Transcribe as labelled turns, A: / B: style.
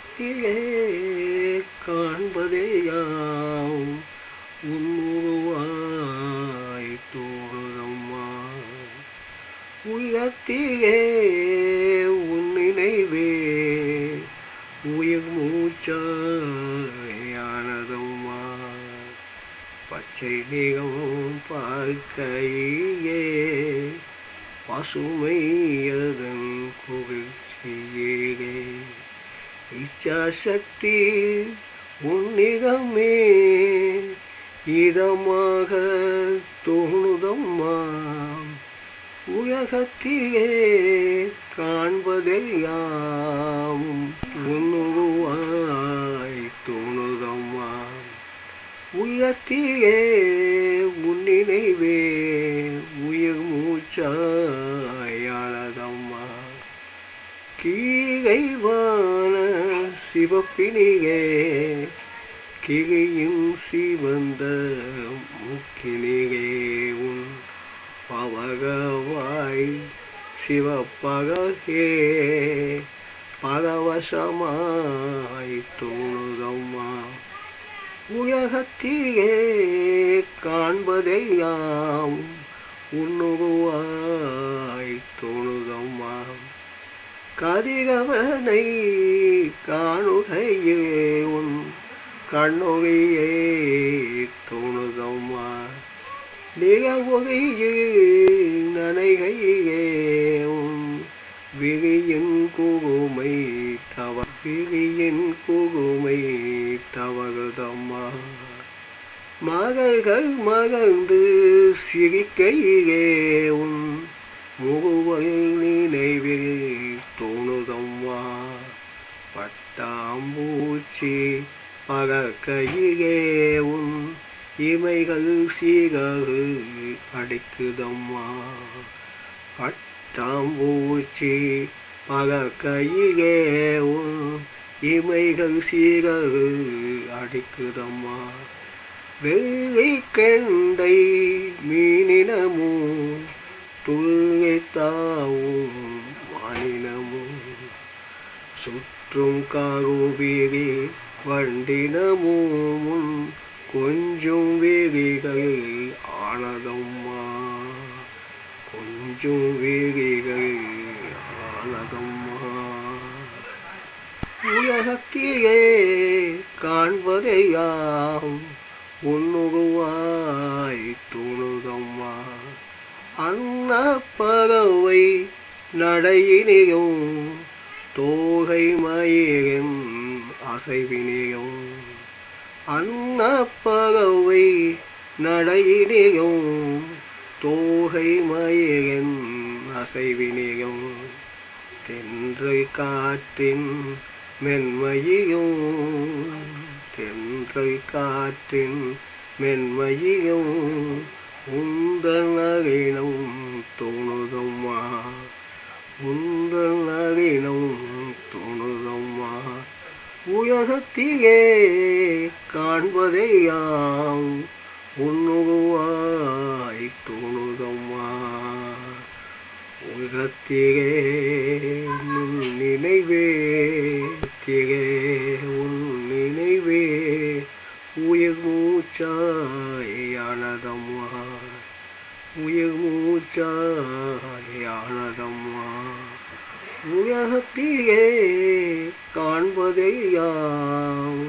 A: உலகத்திலே காண்பதே யாம் உன்னுருவாய் தோழுதம்மா உயர்த்திலே உன் நினைவே உயிர் மூச்சாயானதம்மா பச்சை நிறம் பார்க்கையே. பசுமையதன் குளிர்ச்சியே. இச்சாசக்தி உன்னிதமே. இதமாக தோணுதம்மா உலகத்திலே காண்பதெல்லாம் உன்னுருவாய் தோணுதம்மா உயர்த்தியே உன்னினைவே உயிர் மூச்சாயானதம்மா கீழைவான சிவப்பினியே கிளியும் சிவந்த முக்கினியே உன் பவகவாய் சிவப்பகே பரவசமாய் தோணுதம்மா உலகத்திலே காண்பதையாம் உன்னுருவாய் தோணுதம்மா கதிரவனை காணுகையே உன் கண்ணொழியே தோணுதம்மா நிகவுகையே நனைகையே உன் விகையின் குகுமை தவ விகையின் குகுமை தவகுதம்மா மகள்கள் மகந்து சிரிக்கையே உன் பறக்கையிலே உன் இமைகள் சீகரு அடிக்குதம்மா. பட்டாம்பூச்சி பறக்கையிலே உன் இமைகள் சீகரு அடிக்குதம்மா. வெள்ளை கெண்டை மீனினமோ துள்ளித்தாவும் மானினமும். சுற்றும் காகுவிரி வண்டினமும் கொஞ்சம் வேதிகள் ஆனதம்மா. கொஞ்சம் வேதிகள் ஆனதம்மா. உலகத்திலே காண்பதையாம் உன்னுருவாய் தோணுதம்மா அன்ன பறவை நடையினையும் தோகை மயிரின் அசைவினையும் அன்ன பறவை நடையினையும் தோகை மயிரின் அசைவினையும் தென்று காற்றின் மென்மையும் தென்று காற்றின் மென்மையும் உலகத்திலே காண்பதையாம் உன்னுருவாய் தோணுதம்மா உலகத்திலே உன் நினைவே திரே உன் நினைவே உயிர் மூச்சாயானதம்மா உயிர் மூச்சாயானதம்மா உலகத்திலே காண்பதை யாம்